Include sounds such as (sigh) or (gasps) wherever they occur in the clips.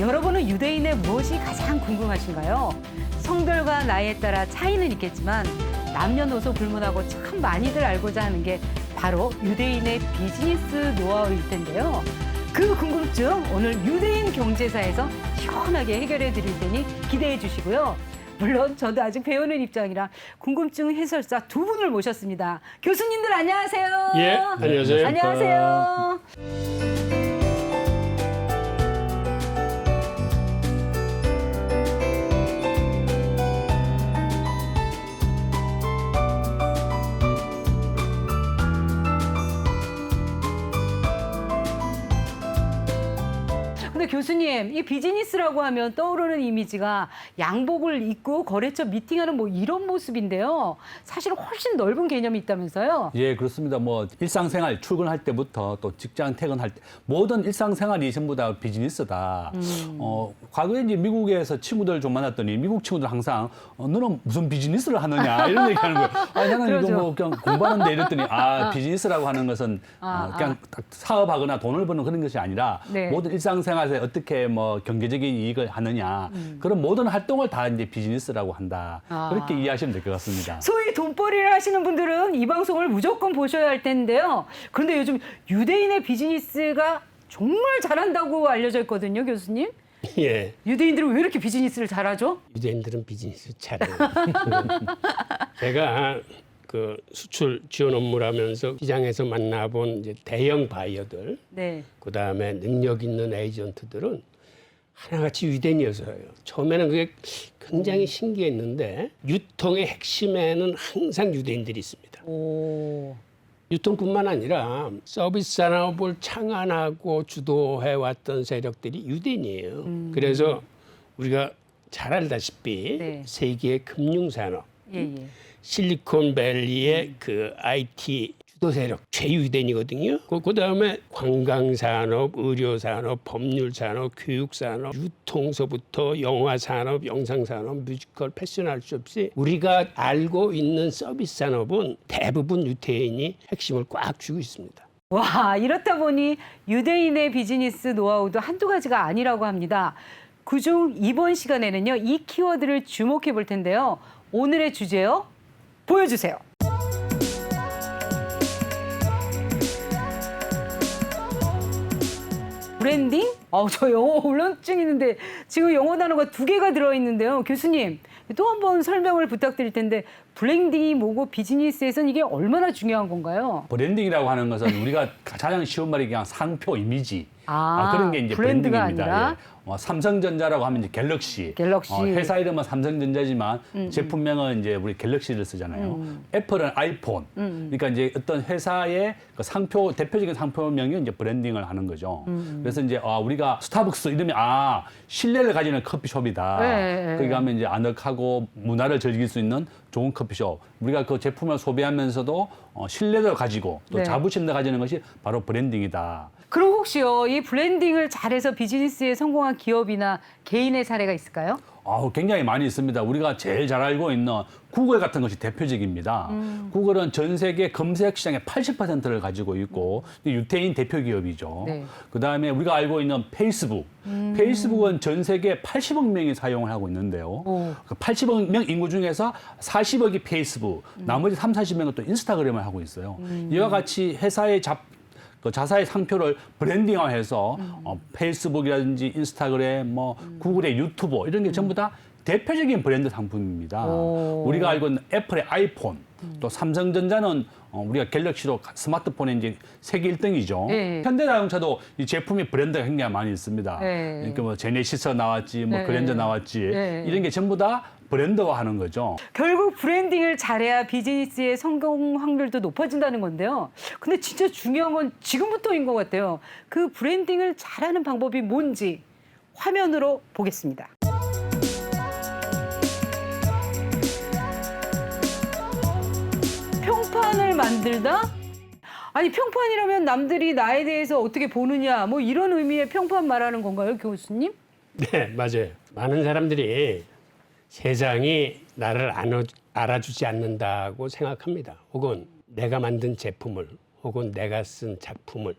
여러분은 유대인의 무엇이 가장 궁금하신가요? 성별과 나이에 따라 차이는 있겠지만 남녀노소 불문하고 참 많이들 알고자 하는 게 바로 유대인의 비즈니스 노하우일 텐데요. 그 궁금증 오늘 유대인 경제사에서 시원하게 해결해 드릴 테니 기대해 주시고요. 물론 저도 아직 배우는 입장이라 궁금증 해설사 두 분을 모셨습니다. 교수님들 안녕하세요. 예, 안녕하세요. 안녕하세요. 근데 교수님, 이 비즈니스라고 하면 떠오르는 이미지가 양복을 입고 거래처 미팅하는 뭐 이런 모습인데요. 사실 훨씬 넓은 개념이 있다면서요? 예, 그렇습니다. 뭐 일상생활 출근할 때부터 또 직장 퇴근할 때 모든 일상생활이 전부 다 비즈니스다. 음. 어, 과거에 이제 미국에서 친구들 좀 만났더니 미국 친구들 항상 어, 너는 무슨 비즈니스를 하느냐 이런 얘기 하는 거예요. (laughs) 아, 나는 그러죠. 이거 뭐 그냥 공부하는데 이랬더니 아, 비즈니스라고 하는 것은 아, 어, 그냥 딱 사업하거나 돈을 버는 그런 것이 아니라 네. 모든 일상생활 에서 어떻게 뭐 경제적인 이익을 하느냐 그런 모든 활동을 다 이제 비즈니스라고 한다. 음. 아. 그렇게 이해하시면 될 것 같습니다. 소위 돈벌이를 하시는 분들은 이 방송을 무조건 보셔야 할 텐데요. 그런데 요즘 유대인의 비즈니스가 정말 잘한다고 알려져 있거든요, 교수님. 예, 유대인들은 왜 이렇게 비즈니스를 잘하죠? 유대인들은 비즈니스 잘해요. (laughs) 제가 그 수출 지원 업무를 하면서 시장에서 만나본 이제 대형 바이어들, 네. 그 다음에 능력 있는 에이전트들은 하나같이 유대인이어서요. 처음에는 그게 굉장히 신기했는데 유통의 핵심에는 항상 유대인들이 있습니다. 오. 유통뿐만 아니라 서비스 산업을 창안하고 주도해 왔던 세력들이 유대인이에요. 그래서 우리가 잘 알다시피 네. 세계 금융 산업, 예, 예. 실리콘밸리의 그 IT 주도 세력 최유대인이거든요. 그, 그다음에 관광 산업, 의료 산업, 법률 산업, 교육 산업, 유통서부터 영화 산업, 영상 산업, 뮤지컬, 패션 할 수 없이 우리가 알고 있는 서비스 산업은 대부분 유대인이 핵심을 꽉 쥐고 있습니다. 와, 이렇다 보니 유대인의 비즈니스 노하우도 한두 가지가 아니라고 합니다. 그중 이번 시간에는요, 이 키워드를 주목해 볼 텐데요. 오늘의 주제요. 보여주세요. 브랜딩? 어, 저 영어 울렁증 있는데 지금 영어 단어가 두 개가 들어있는데요. 교수님, 또 한 번 설명을 부탁드릴 텐데 브랜딩이 뭐고 비즈니스에서는 이게 얼마나 중요한 건가요? 브랜딩이라고 하는 것은 우리가 가장 쉬운 말이 그냥 상표 이미지 아, 아, 그런 게 이제 브랜드가 브랜딩입니다. 아니라? 예. 어, 삼성전자라고 하면 이제 갤럭시. 갤럭시. 음, 어, 회사 이름은 삼성전자지만 제품명은 이제 우리 갤럭시를 쓰잖아요. 애플은 아이폰. 음, 그러니까 이제 어떤 회사의 그 상표 대표적인 상표명이 이제 브랜딩을 하는 거죠. 음, 그래서 이제 아, 우리가 스타벅스 이러면 아 신뢰를 가지는 커피숍이다. 네, 네. 거기 가면 이제 아늑하고 문화를 즐길 수 있는 좋은 커피숍. 우리가 그 제품을 소비하면서도 어, 신뢰를 가지고 또 네. 자부심을 가지는 것이 바로 브랜딩이다. 그럼 혹시요, 이 브랜딩을 잘해서 비즈니스에 성공한 기업이나 개인의 사례가 있을까요? 아우, 굉장히 많이 있습니다. 우리가 제일 잘 알고 있는 구글 같은 것이 대표적입니다. 음. 구글은 전 세계 검색 시장의 80%를 가지고 있고 유태인 대표 기업이죠. 네. 그다음에 우리가 알고 있는 페이스북. 음. 페이스북은 전 세계 80억 명이 사용을 하고 있는데요. 오. 그 80억 명 인구 중에서 40억이 페이스북, 음. 나머지 3, 40명은 또 인스타그램을 하고 있어요. 이와 같이 회사의 잡, 그 자사의 상표를 브랜딩화해서 음. 어, 페이스북이라든지 인스타그램, 뭐 구글의 유튜버 이런 게 전부 다 대표적인 브랜드 상품입니다. 음. 오. 음. 우리가 알고 있는 애플의 아이폰, 또 삼성전자는 어, 우리가 갤럭시로 스마트폰의 이제 세계 1등이죠. 네. 현대자동차도 이 제품의 브랜드가 굉장히 많이 있습니다. 네. 그러니까 뭐 제네시스 나왔지, 뭐 네. 그랜저 나왔지, 네. 이런 게 전부 다 브랜드화 하는 거죠. 결국 브랜딩을 잘해야 비즈니스의 성공 확률도 높아진다는 건데요. 근데 진짜 중요한 건 지금부터인 것 같아요. 그 브랜딩을 잘하는 방법이 뭔지 화면으로 보겠습니다. 평판을 만들다? 아니 평판이라면 남들이 나에 대해서 어떻게 보느냐 뭐 이런 의미의 평판 말하는 건가요, 교수님? 네, 맞아요. 많은 사람들이 세상이 나를 안- 알아주지 않는다고 생각합니다. 혹은 내가 만든 제품을 혹은 내가 쓴 작품을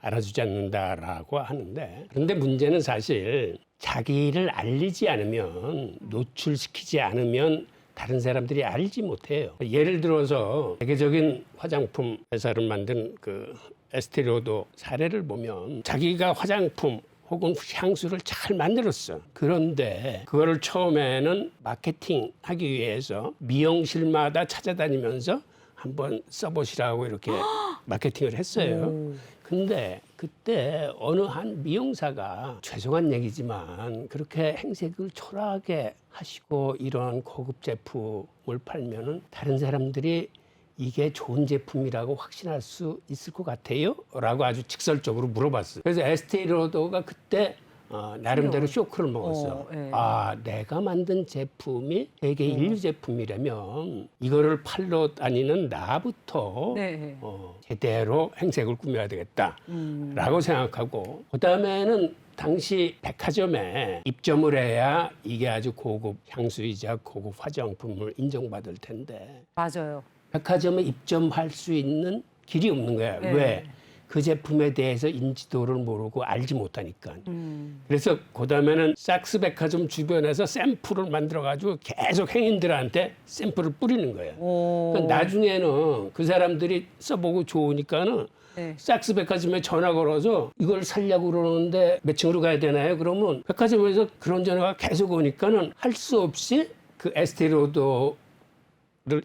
알아주지 않는다라고 하는데 그런데 문제는 사실 자기를 알리지 않으면 노출시키지 않으면 다른 사람들이 알지 못해요. 예를 들어서 세계적인 화장품 회사를 만든 그 에스테로도 사례를 보면 자기가 화장품 혹은 향수를 잘 만들었어. 그런데 그거를 처음에는 마케팅 하기 위해서 미용실마다 찾아다니면서 한번 써보시라고 이렇게 (gasps) 마케팅을 했어요. 근데 그때 어느 한 미용사가 죄송한 얘기지만 그렇게 행색을 초라하게 하시고 이러한 고급 제품을 팔면은 다른 사람들이 이게 좋은 제품이라고 확신할 수 있을 것 같아요? 라고 아주 직설적으로 물어봤어요. 그래서 에스테이 로더가 그때 어, 나름대로 쇼크를 먹었어. 어, 예. 아, 내가 만든 제품이 세계 인류 제품이라면 이거를 팔러 다니는 나부터 네. 어, 제대로 행색을 꾸며야 되겠다. 음. 라고 생각하고 그 다음에는 당시 백화점에 입점을 해야 이게 아주 고급 향수이자 고급 화장품을 인정받을 텐데 맞아요. 백화점에 입점할 수 있는 길이 없는 거야. 네. 왜? 그 제품에 대해서 인지도를 모르고 알지 못하니까. 음. 그래서 그다음에는 삭스 백화점 주변에서 샘플을 만들어 가지고 계속 행인들한테 샘플을 뿌리는 거예요. 오. 그러니까 나중에는 그 사람들이 써보고 좋으니까는 네. 삭스 백화점에 전화 걸어서 이걸 살려고 그러는데 몇 층으로 가야 되나요? 그러면 백화점에서 그런 전화가 계속 오니까는 할 수 없이 그 에스테로도를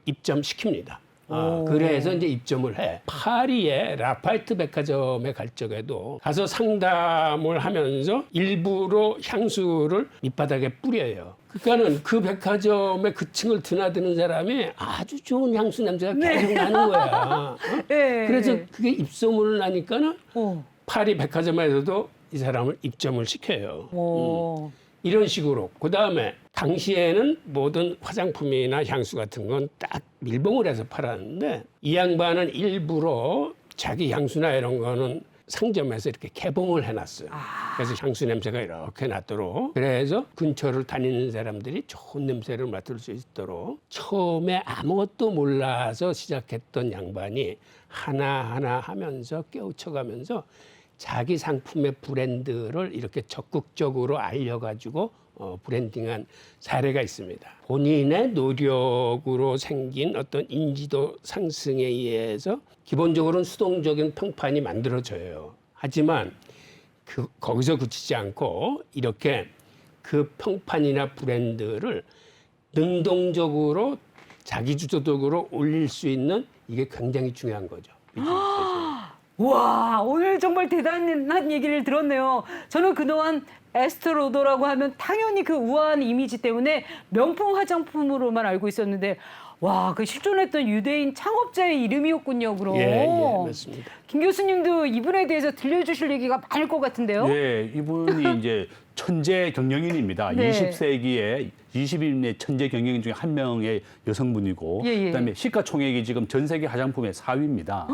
입점시킵니다. 아, 오. 그래서 이제 입점을 해. 파리의 라파이트 백화점에 갈 적에도 가서 상담을 하면서 일부러 향수를 밑바닥에 뿌려요. 그러니까는 그 백화점에 그 층을 드나드는 사람이 아주 좋은 향수 냄새가 계속 나는 거야. (laughs) 어? 네. 그래서 그게 입소문을 나니까는 오. 파리 백화점에서도 이 사람을 입점을 시켜요. 오. 이런 식으로. 그 다음에 당시에는 모든 화장품이나 향수 같은 건 딱 밀봉을 해서 팔았는데 이 양반은 일부러 자기 향수나 이런 거는 상점에서 이렇게 개봉을 해놨어요. 그래서 향수 냄새가 이렇게 나도록. 그래서 근처를 다니는 사람들이 좋은 냄새를 맡을 수 있도록 처음에 아무것도 몰라서 시작했던 양반이 하나하나 하면서 깨우쳐가면서 자기 상품의 브랜드를 이렇게 적극적으로 알려가지고 어, 브랜딩한 사례가 있습니다. 본인의 노력으로 생긴 어떤 인지도 상승에 의해서 기본적으로는 수동적인 평판이 만들어져요. 하지만 그 거기서 그치지 않고 이렇게 그 평판이나 브랜드를 능동적으로 자기 주도적으로 올릴 수 있는 이게 굉장히 중요한 거죠. (gasps) 와 오늘 정말 대단한 얘기를 들었네요. 저는 그동안 에스트로더라고 하면 당연히 그 우아한 이미지 때문에 명품 화장품으로만 알고 있었는데 와 그 실존했던 유대인 창업자의 이름이었군요. 그럼 예, 예, 맞습니다. 김 교수님도 이분에 대해서 들려주실 얘기가 많을 것 같은데요. 예, 이분이 (laughs) 이제 천재 경영인입니다. 네. 20세기에 20인의 천재 경영인 중에 한 명의 여성분이고, 예, 예. 그다음에 시가총액이 지금 전 세계 화장품의 4위입니다.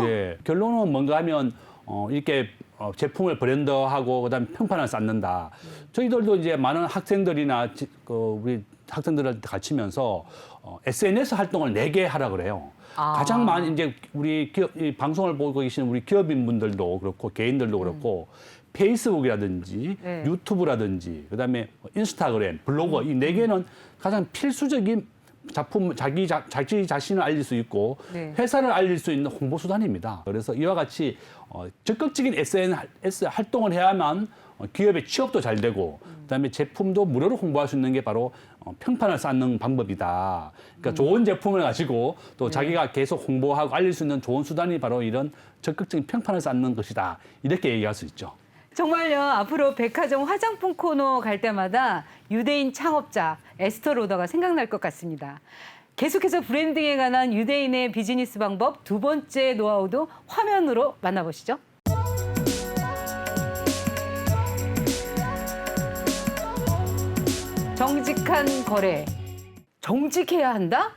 예, 결론은 뭔가 하면 어, 이렇게 어, 제품을 브랜드하고 그다음에 평판을 쌓는다. 저희들도 이제 많은 학생들이나 지- 그 우리 학생들한테 가르치면서 어, SNS 활동을 네 개 하라 그래요. 아. 가장 많이 이제 우리 기업, 이 방송을 보고 계시는 우리 기업인분들도 그렇고 개인들도 그렇고 페이스북이라든지 네. 유튜브라든지 그다음에 뭐 인스타그램, 블로그 이 네 개는 가장 필수적인 작품 자기 자, 자기 자신을 알릴 수 있고 네. 회사를 알릴 수 있는 홍보 수단입니다. 그래서 이와 같이 어, 적극적인 SNS 활동을 해야만 어, 기업의 취업도 잘 되고 그다음에 제품도 무료로 홍보할 수 있는 게 바로 어, 평판을 쌓는 방법이다. 그러니까 좋은 제품을 가지고 또 자기가 계속 홍보하고 알릴 수 있는 좋은 수단이 바로 이런 적극적인 평판을 쌓는 것이다. 이렇게 얘기할 수 있죠. 정말요. 앞으로 백화점 화장품 코너 갈 때마다 유대인 창업자 에스터 로더가 생각날 것 같습니다. 계속해서 브랜딩에 관한 유대인의 비즈니스 방법 두 번째 노하우도 화면으로 만나보시죠. 정직한 거래. 정직해야 한다?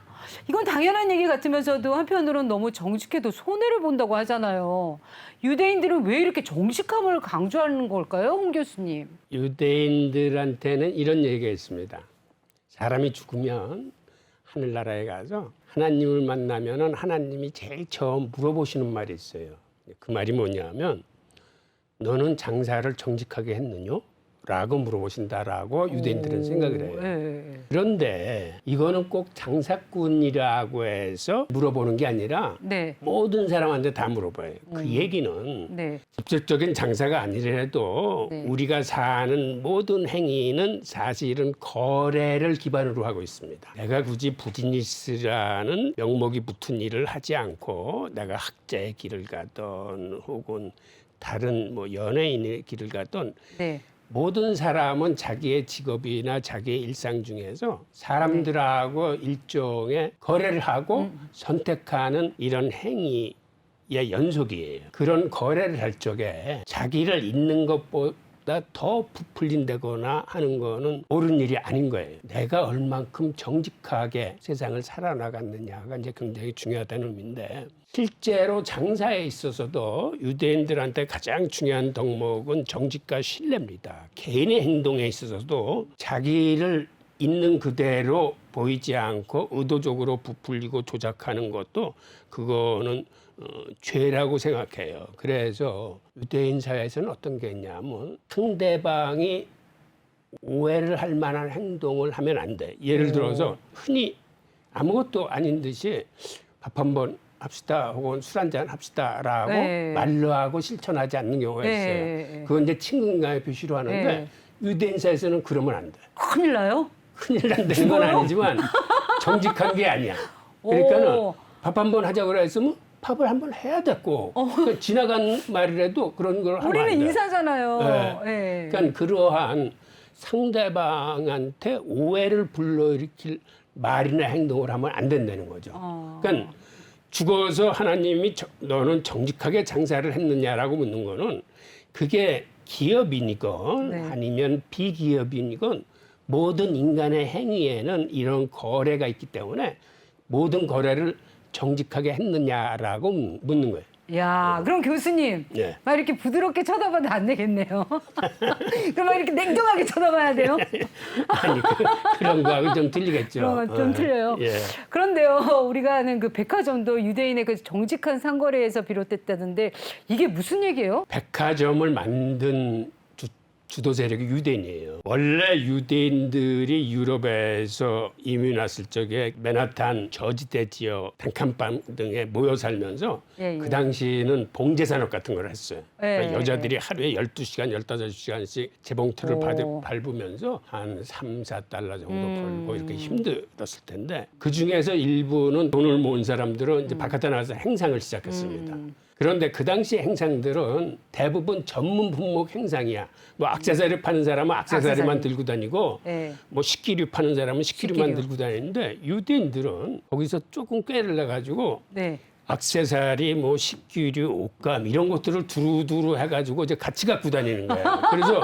이건 당연한 얘기 같으면서도 한편으로는 너무 정직해도 손해를 본다고 하잖아요. 유대인들은 왜 이렇게 정직함을 강조하는 걸까요, 홍 교수님? 유대인들한테는 이런 얘기가 있습니다. 사람이 죽으면 하늘나라에 가서 하나님을 만나면은 하나님이 제일 처음 물어보시는 말이 있어요. 그 말이 뭐냐면 너는 장사를 정직하게 했느냐? 라고 물어보신다라고 유대인들은 생각을 해요. 예, 예, 예. 그런데 이거는 꼭 장사꾼이라고 해서 물어보는 게 아니라 네. 모든 사람한테 다 물어봐요. 그 얘기는 네. 직접적인 장사가 아니더라도 네. 우리가 사는 모든 행위는 사실은 거래를 기반으로 하고 있습니다. 내가 굳이 부디니스라는 명목이 붙은 일을 하지 않고 내가 학자의 길을 가던 혹은 다른 뭐 연예인의 길을 가던 네. 모든 사람은 자기의 직업이나 자기의 일상 중에서 사람들하고 일종의 거래를 하고 선택하는 이런 행위 의 연속이에요. 그런 거래를 할 적에 자기를 있는 것보다 더 부풀린다거나 하는 거는 옳은 일이 아닌 거예요. 내가 얼만큼 정직하게 세상을 살아나갔느냐가 이제 굉장히 중요하다는 의미인데 실제로 장사에 있어서도 유대인들한테 가장 중요한 덕목은 정직과 신뢰입니다. 개인의 행동에 있어서도 자기를 있는 그대로 보이지 않고 의도적으로 부풀리고 조작하는 것도 그거는 어, 죄라고 생각해요. 그래서 유대인 사회에서는 어떤 게 있냐면 상대방이 오해를 할 만한 행동을 하면 안 돼. 예를 들어서 흔히 아무것도 아닌 듯이 밥 한 번 합시다 혹은 술 한잔 합시다라고 네. 말로 하고 실천하지 않는 경우가 네, 있어요. 네, 네. 그건 이제 친근감의 표시로 하는데 네. 유대인 사회에서는 그러면 안 돼. 큰일 나요? 큰일 난다는 건 아니지만 (laughs) 정직한 게 아니야. 그러니까는 오. 밥 한 번 하자고 그랬으면 밥을 한 번 해야 됐고 그러니까 지나간 말이라도 그런 걸 하면 안 어. 우리는 돼. 인사잖아요. 네. 예. 그러니까 그러한 상대방한테 오해를 불러일으킬 말이나 행동을 하면 안 된다는 거죠. 어. 그러니까 죽어서 하나님이 저- 너는 정직하게 장사를 했느냐라고 묻는 거는 그게 기업이니건 네. 아니면 비기업이니건 모든 인간의 행위에는 이런 거래가 있기 때문에 모든 거래를 정직하게 했느냐라고 묻는 거예요. 야, 그럼 교수님, 예. 막 이렇게 부드럽게 쳐다봐도 안 되겠네요. (laughs) 그럼 막 이렇게 냉정하게 쳐다봐야 돼요? (laughs) 아니 그, 런 거하고 좀 틀리겠죠. 그런 건좀 어, 틀려요. 예. 그런데요, 우리가 아는 그 백화점도 유대인의 그 정직한 상거래에서 비롯됐다던데 이게 무슨 얘기예요? 백화점을 만든 주, 주도 세력이 유대인이에요. 원래 유대인들이 유럽에서 이민 왔을 적에 맨하탄 저지대 지역 단칸방 등에 모여 살면서 예, 예. 그 당시는 봉제 산업 같은 걸 했어요. 예, 그러니까 예, 여자들이 하루에 12시간, 15시간씩 재봉틀을 오. 받, 밟으면서 한 3, 4달러 정도 음. 벌고 이렇게 힘들었을 텐데 그 중에서 일부는 돈을 모은 사람들은 음. 이제 바깥에 나가서 행상을 시작했습니다. 그런데 그 당시 행상들은 대부분 전문 품목 행상이야. 뭐 악세사리 파는 사람은 악세사리만 악세사리. 들고 다니고 예. 뭐 식기류 파는 사람은 식기류만 식기류. 들고 다니는데 유대인들은 거기서 조금 꾀를 내 가지고 네. 악세사리, 뭐 식기류, 옷감 이런 것들을 두루두루 해가지고 이제 같이 갖고 다니는 거예요. 그래서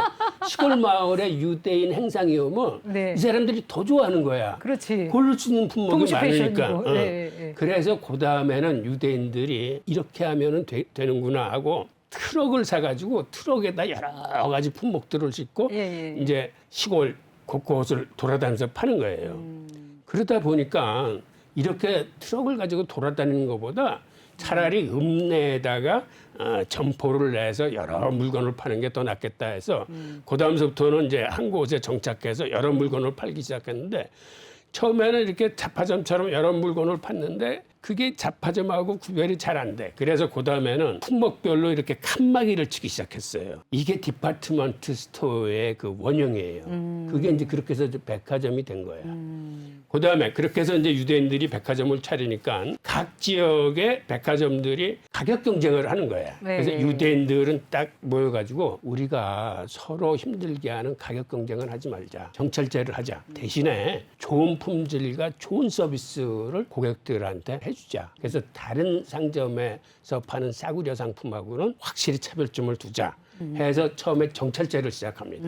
시골 마을에 유대인 행상이 오면 네. 이 사람들이 더 좋아하는 거야. 그렇지. 고를 수 있는 품목이 동시 많으니까. 패션이고. 어. 예, 예, 예. 그래서 그 다음에는 유대인들이 이렇게 하면은 되, 는구나 하고 트럭을 사가지고 트럭에다 여러 가지 품목들을 싣고 예, 예, 예. 이제 시골 곳곳을 돌아다니면서 파는 거예요. 음. 그러다 보니까 이렇게 트럭을 가지고 돌아다니는 것보다 차라리 읍내에다가 어, 점포를 내서 여러 물건을 파는 게 더 낫겠다 해서 그 다음서부터는 이제 한 곳에 정착해서 여러 물건을 팔기 시작했는데 처음에는 이렇게 잡화점처럼 여러 물건을 팠는데 그게 잡화점하고 구별이 잘 안 돼. 그래서 그 다음에는 품목별로 이렇게 칸막이를 치기 시작했어요. 이게 디파트먼트 스토어의 그 원형이에요. 그게 이제 그렇게 해서 백화점이 된 거야. 그 다음에 그렇게 해서 이제 유대인들이 백화점을 차리니까 각 지역의 백화점들이 가격 경쟁을 하는 거야. 네. 그래서 유대인들은 딱 모여가지고 우리가 서로 힘들게 하는 가격 경쟁을 하지 말자. 정찰제를 하자. 대신에 좋은 품질과 좋은 서비스를 고객들한테 해 주자. 그래서 다른 상점에서 파는 싸구려 상품하고는 확실히 차별점을 두자. 해서 처음에 정찰제를 시작합니다.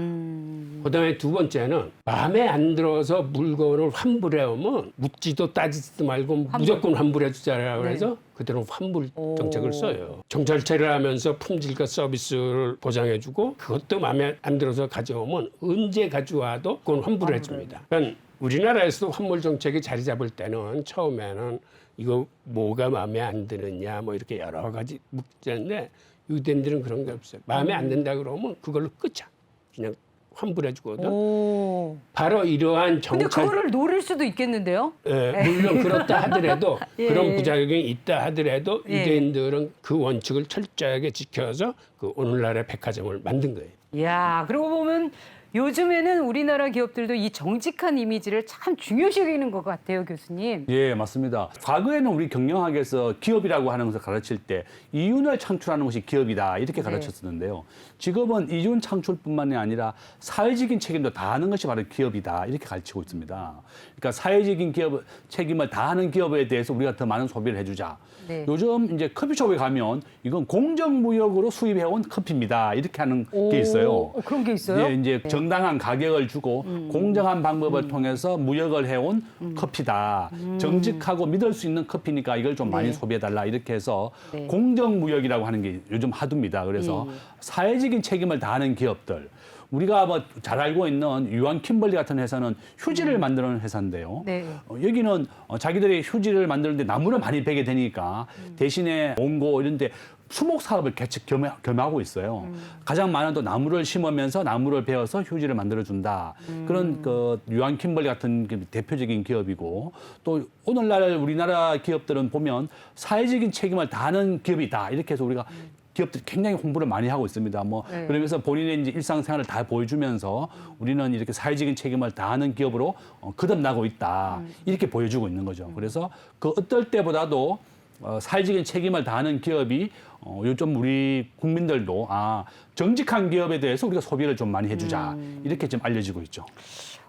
그다음에 두 번째는 마음에 안 들어서 물건을 환불해 오면 묻지도 따지지도 말고 무조건 환불해 주자라고 네. 해서 그대로 환불 오. 정책을 써요. 정찰제를 하면서 품질과 서비스를 보장해 주고 그것도 마음에 안 들어서 가져오면 언제 가져와도 그건 환불해 줍니다. 그러니까 우리나라에서도 환불 정책이 자리 잡을 때는 처음에는 이거 뭐가 마음에 안 드느냐 뭐 이렇게 여러 가지 묻는데 유대인들은 그런 게 없어요. 마음에 안 든다 그러면 그걸로 끝이야. 그냥 환불해 주거든. 오. 바로 이러한 근데 정착 그거를 노릴 수도 있겠는데요? 예, 물론 그렇다 하더라도 (laughs) 예, 그런 예. 부작용이 있다 하더라도 예. 유대인들은 그 원칙을 철저하게 지켜서 그 오늘날의 백화점을 만든 거예요. 이야, 그러고 보면 요즘에는 우리나라 기업들도 이 정직한 이미지를 참 중요시 여기는 것 같아요, 교수님. 예, 맞습니다. 과거에는 우리 경영학에서 기업이라고 하는 것을 가르칠 때 이윤을 창출하는 것이 기업이다 이렇게 네. 가르쳤었는데요. 지금은 이윤 창출뿐만이 아니라 사회적인 책임도 다하는 것이 바로 기업이다 이렇게 가르치고 있습니다. 그러니까 사회적인 기업 책임을 다하는 기업에 대해서 우리가 더 많은 소비를 해주자. 네. 요즘 이제 커피숍에 가면 이건 공정무역으로 수입해온 커피입니다 이렇게 하는 게 있어요. 오, 그런 게 있어요? 네. 음. 예, 이제 정당한 가격을 주고 공정한 방법을 통해서 무역을 해온 커피다. 정직하고 믿을 수 있는 커피니까 이걸 좀 많이 네. 소비해달라 이렇게 해서 네. 공정 무역이라고 하는 게 요즘 하두입니다. 그래서 예, 예. 사회적인 책임을 다하는 기업들. 우리가 뭐 잘 알고 있는 유한 킴벌리 같은 회사는 휴지를 만드는 회사인데요. 음. 네. 어, 여기는 어, 자기들이 휴지를 만드는데 나무를 많이 베게 되니까 음. 대신에 원고 이런데 수목 사업을 개척 겸, 겸하고 있어요. 음. 가장 많은 또 나무를 심으면서 나무를 베어서 휴지를 만들어 준다. 음. 그런 그 유한 킴벌리 같은 그 대표적인 기업이고 또 오늘날 우리나라 기업들은 보면 사회적인 책임을 다하는 기업이다. 이렇게 해서 우리가 기업들이 굉장히 홍보를 많이 하고 있습니다. 뭐 네. 그러면서 본인의 이제 일상생활을 다 보여주면서 우리는 이렇게 사회적인 책임을 다하는 기업으로 어, 거듭나고 있다 이렇게 보여주고 있는 거죠. 그래서 그 어떨 때보다도 어, 사회적인 책임을 다하는 기업이 어, 요즘 우리 국민들도 아 정직한 기업에 대해서 우리가 소비를 좀 많이 해주자 이렇게 좀 알려지고 있죠.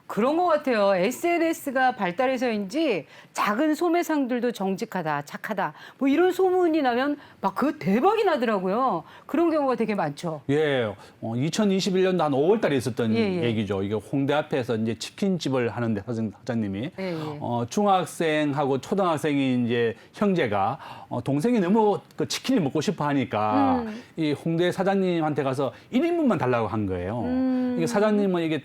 그런 것 같아요. SNS가 발달해서인지 작은 소매상들도 정직하다, 착하다, 뭐 이런 소문이 나면 막 그 대박이 나더라고요. 그런 경우가 되게 많죠. 예, 어, 2021년도 한 5월 달에 있었던 예, 예. 얘기죠. 이게 홍대 앞에서 이제 치킨집을 하는데 사장, 사장님이 예, 예. 어, 중학생하고 초등학생이 이제 형제가 어, 동생이 너무 그 치킨이 먹고 싶어 하니까 음. 이 홍대 사장님한테 가서 1인분만 달라고 한 거예요. 음. 이게 사장님은 이게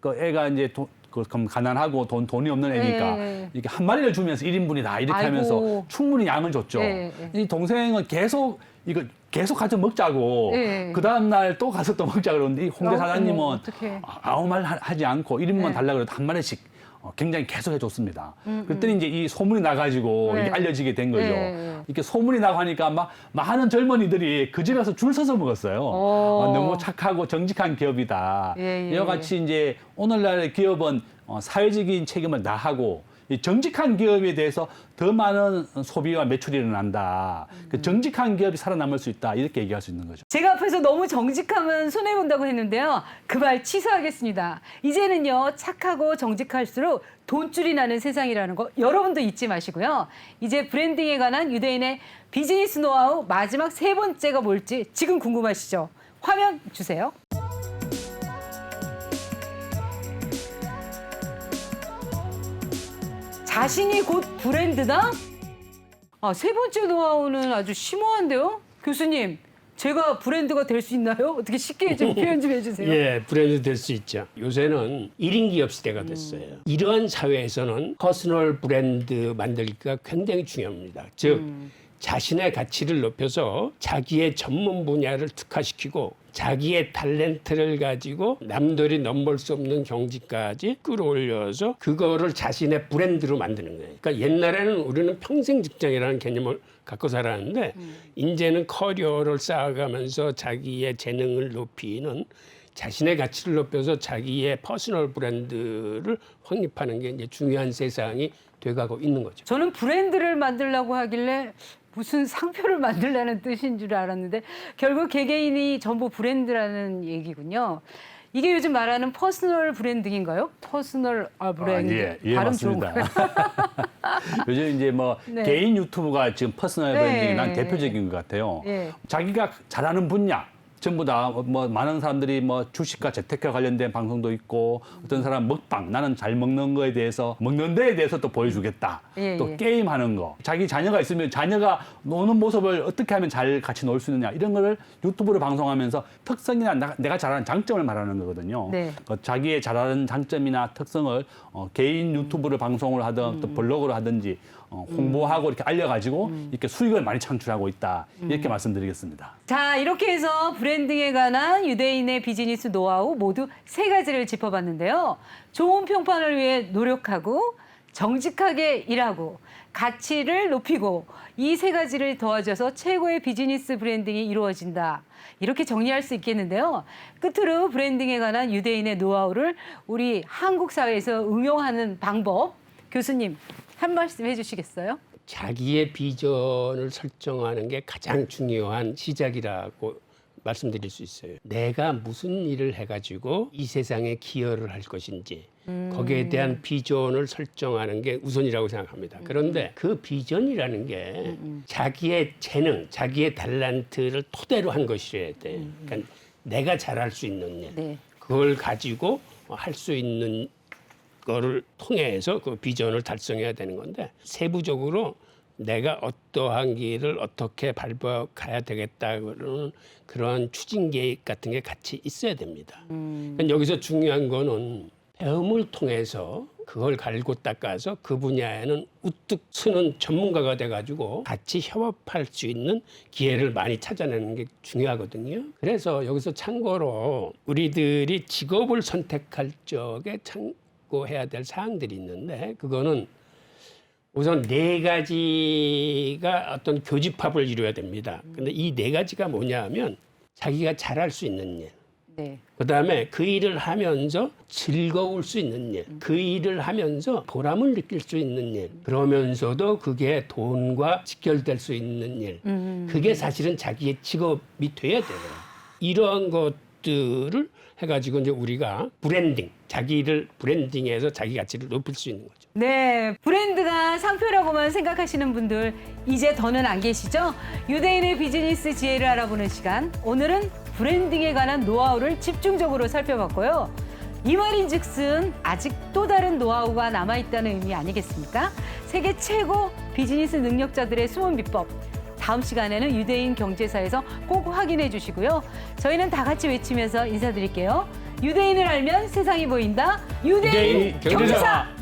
그 애가 이제 돈, 그 그럼 가난하고 돈, 돈이 없는 애니까 예. 이렇게 한 마리를 주면서 1인분이다 이렇게 아이고. 하면서 충분히 양을 줬죠. 예, 예. 이 동생은 계속 이거 계속 가서 먹자고 예. 그 다음 날 또 가서 또 먹자 그러는데 이 홍대 어, 사장님은. 아- 아무 말 하- 하지 않고 1인분만 네. 달라 그래도 한 마리씩 어, 굉장히 계속 해줬습니다. 그랬더니 이제 이 소문이 나가지고 음, 네. 이게 알려지게 된 거죠. 네. 이렇게 소문이 나고 하니까 막 많은 젊은이들이 그 집에 가서 줄 서서 먹었어요. 어, 너무 착하고 정직한 기업이다. 예, 예, 이와 같이 이제 오늘날의 기업은 어, 사회적인 책임을 다하고 이 정직한 기업에 대해서 더 많은 소비와 매출이 일어난다. 음. 그 정직한 기업이 살아남을 수 있다. 이렇게 얘기할 수 있는 거죠. 제가 앞에서 너무 정직하면 손해본다고 했는데요. 그 말 취소하겠습니다. 이제는요, 착하고 정직할수록 돈줄이 나는 세상이라는 거 여러분도 잊지 마시고요. 이제 브랜딩에 관한 유대인의 비즈니스 노하우 마지막 세 번째가 뭘지 지금 궁금하시죠? 화면 주세요. 자신이 곧 브랜드다? 아, 세 번째 노하우는 아주 심오한데요? 교수님, 제가 브랜드가 될 수 있나요? 어떻게 쉽게 좀 (laughs) 표현 좀 해주세요. 예, 브랜드 될 수 있죠. 요새는 1인 기업 시대가 됐어요. 이러한 사회에서는 퍼스널 브랜드 만들기가 굉장히 중요합니다. 즉, 자신의 가치를 높여서 자기의 전문 분야를 특화시키고 자기의 탤런트를 가지고 남들이 넘볼 수 없는 경지까지 끌어올려서 그거를 자신의 브랜드로 만드는 거예요. 그러니까 옛날에는 우리는 평생 직장이라는 개념을 갖고 살았는데 이제는 커리어를 쌓아가면서 자기의 재능을 높이는 자신의 가치를 높여서 자기의 퍼스널 브랜드를 확립하는 게 이제 중요한 세상이 돼가고 있는 거죠. 저는 브랜드를 만들려고 하길래 무슨 상표를 만들라는 뜻인 줄 알았는데 결국 개개인이 전부 브랜드라는 얘기군요. 이게 요즘 말하는 퍼스널 브랜딩인가요? 퍼스널 아, 브랜드. 아, 예, 예, 발음 맞습니다. (laughs) 요즘 이제 뭐 (laughs) 네. 개인 유튜브가 지금 퍼스널 네. 브랜딩이 난 대표적인 것 같아요. 예. 자기가 잘하는 분야 전부 다 뭐 많은 사람들이 뭐 주식과 재테크와 관련된 방송도 있고 어떤 사람 먹방 나는 잘 먹는 거에 대해서 먹는 데에 대해서 또 보여주겠다. 예, 또 예. 게임 하는 거. 자기 자녀가 있으면 자녀가 노는 모습을 어떻게 하면 잘 같이 놀 수 있느냐 이런 거를 유튜브로 방송하면서 특성이나 나- 내가 잘하는 장점을 말하는 거거든요. 네. 그 자기의 잘하는 장점이나 특성을 어, 개인 유튜브를 방송을 하든 음. 또 블로그를 하든지 어, 홍보하고 이렇게 알려가지고 이렇게 수익을 많이 창출하고 있다 이렇게 말씀드리겠습니다. 자, 이렇게 해서 브랜딩에 관한 유대인의 비즈니스 노하우 모두 세 가지를 짚어봤는데요. 좋은 평판을 위해 노력하고 정직하게 일하고 가치를 높이고 이 세 가지를 도와줘서 최고의 비즈니스 브랜딩이 이루어진다. 이렇게 정리할 수 있겠는데요. 끝으로 브랜딩에 관한 유대인의 노하우를 우리 한국 사회에서 응용하는 방법 교수님 한 말씀 해주시겠어요? 자기의 비전을 설정하는 게 가장 중요한 시작이라고 말씀드릴 수 있어요. 내가 무슨 일을 해가지고 이 세상에 기여를 할 것인지 거기에 대한 비전을 설정하는 게 우선이라고 생각합니다. 그런데 그 비전이라는 게 자기의 재능, 자기의 달란트를 토대로 한 것이어야 돼. 그러니까 내가 잘할 수 있는 일, 네. 그걸 가지고 할 수 있는 거를 통해서 그 비전을 달성해야 되는 건데 세부적으로 내가 어떠한 길을 어떻게 밟아 가야 되겠다 그런 그런 추진 계획 같은 게 같이 있어야 됩니다. 그러니까 여기서 중요한 거는 배움을 통해서 그걸 갈고 닦아서 그 분야에는 우뚝 서는 전문가가 돼가지고 같이 협업할 수 있는 기회를 많이 찾아내는 게 중요하거든요. 그래서 여기서 참고로 우리들이 직업을 선택할 적에 참 고 해야 될 사항들이 있는데 그거는 우선 네 가지가 어떤 교집합을 이루어야 됩니다. 근데 이 네 가지가 뭐냐 하면 자기가 잘할 수 있는 일, 네. 그다음에 그 일을 하면서 즐거울 수 있는 일, 그 일을 하면서 보람을 느낄 수 있는 일, 그러면서도 그게 돈과 직결될 수 있는 일, 그게 사실은 자기의 직업이 돼야 돼요. 이러한 것들을 해가지고 이제 우리가 브랜딩, 자기를 브랜딩해서 자기 가치를 높일 수 있는 거죠. 네, 브랜드가 상표라고만 생각하시는 분들 이제 더는 안 계시죠? 유대인의 비즈니스 지혜를 알아보는 시간. 오늘은 브랜딩에 관한 노하우를 집중적으로 살펴봤고요. 이 말인즉슨 아직 또 다른 노하우가 남아 있다는 의미 아니겠습니까? 세계 최고 비즈니스 능력자들의 숨은 비법. 다음 시간에는 유대인 경제사에서 꼭 확인해 주시고요. 저희는 다 같이 외치면서 인사드릴게요. 유대인을 알면 세상이 보인다. 유대인, 유대인 경제사. 경제사.